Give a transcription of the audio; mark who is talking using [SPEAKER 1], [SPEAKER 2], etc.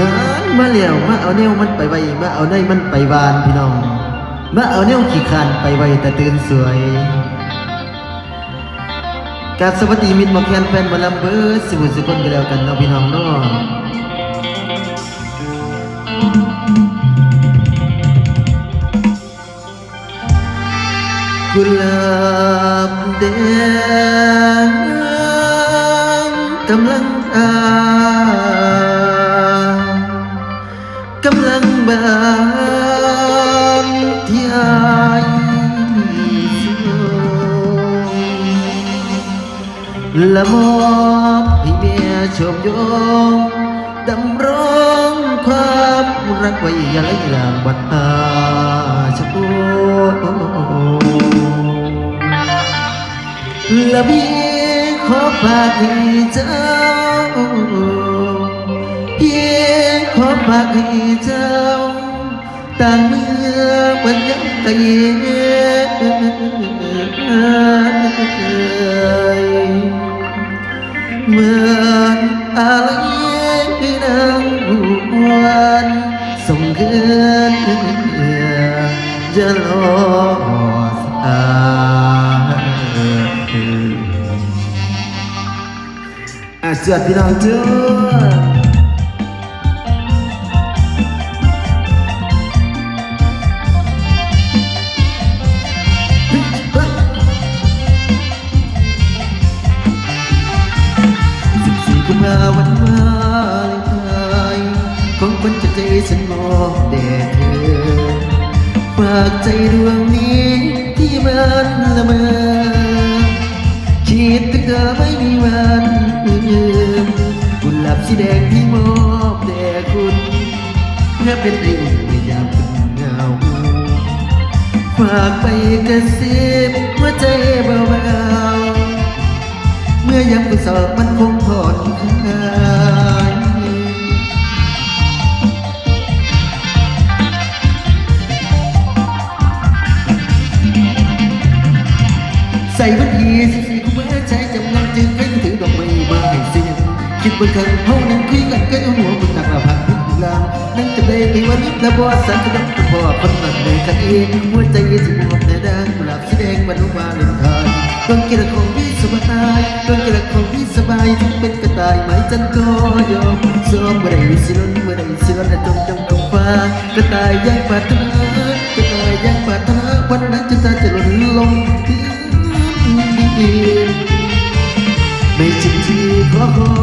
[SPEAKER 1] นานมาแล้วมาเอาแนวมันไปไว้มาเอาในมันไปวานพี่น้องมาเอาแนวขี้คานไปไว้แต่ตื่นสวยกาบสวัสดีมิตรมอแคนแฟนมอลำเบิร์ดสิบุสิคนกันแล้วกันเนาะพี่น้องเนาะกุหลาบแดงกำลังอา กำลังบานที่อายวละมอบให้เมียชมยงดำร้องความรักไว้อยาไหลหลางบัดอาชโละพี่ขอฝากให้เจ้า ขอฝากให้เจ้าต่างเมื่อบรรยังตะเยเหมือนอะไรนางหวนส่งเกินจะรอสายอาเสียพี่น้องเจ้า ฉันมอบแด่เธอฝากใจดวงนี้ที่มันละเมอคิดถึงเธอไม่มีวันลืมกุหลาบสีแดงที่มอบแด่คุณ เพื่อเป็นไออุ่นในยามคุณเหงาฝากไปกระซิบหัวใจเบาๆเมื่อยามกุศลมัน บนคำเฮานั้นคุยกันก็หัวบนตักละพักพิกลางนั่งจะได้ในวันนี้ละบ่สันกระดับกระพอคนนั้นเลยกันเองหัวใจที่มอบในด้านกุหลาบสีแดงวันวาเลนทน์ต้องกินของพี่สบายต้องกินของพี่สบายถึงเป็นกระต่ายไหมจันก็ยอมซ้อมเมื่อใดสิล้นเมื่อใดสิล้นและจงจงของฟ้ากระต่ายยังปรารถนากระต่ายยังปรารถนาวันนั้นจะตาจะหล่นลงที่ดินไม่จริงที่ขอคอ